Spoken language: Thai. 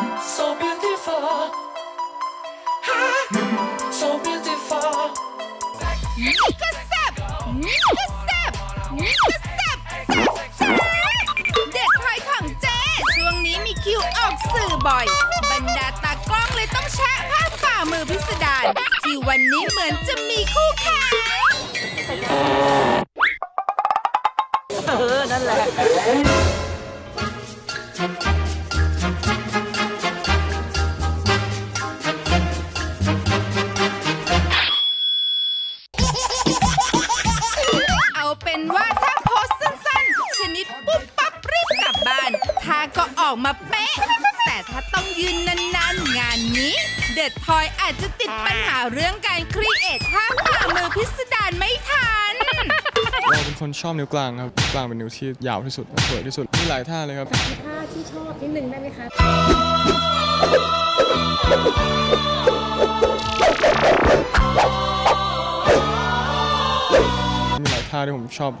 Thank you. เด็กไทยของเจช่วงนี้มีคิวออกสื่อบ่อย บรรดาตากล้องเลยต้องแชะภาพฝ่ามือพิสดารที่วันนี้เหมือนจะมีคู่แข่งเออ นั่นแหละานท่าก็ออกมาเป๊ะ แต่ถ้าต้องยืนนานๆ งานนี้ เด็ดทอยอาจจะติดปัญหาเรื่องการครีเอทท่าฝ่ามือพิสดารไม่ทัน เราเป็นคนชอบนิ้วกลางครับนิ้วกลางเป็นนิ้วที่ยาวที่สุดสวยที่สุดมีหลายท่าเลยครับ ท่าที่ชอบนิดนึงได้ไหมคะมีหลายท่าที่ผมชอบ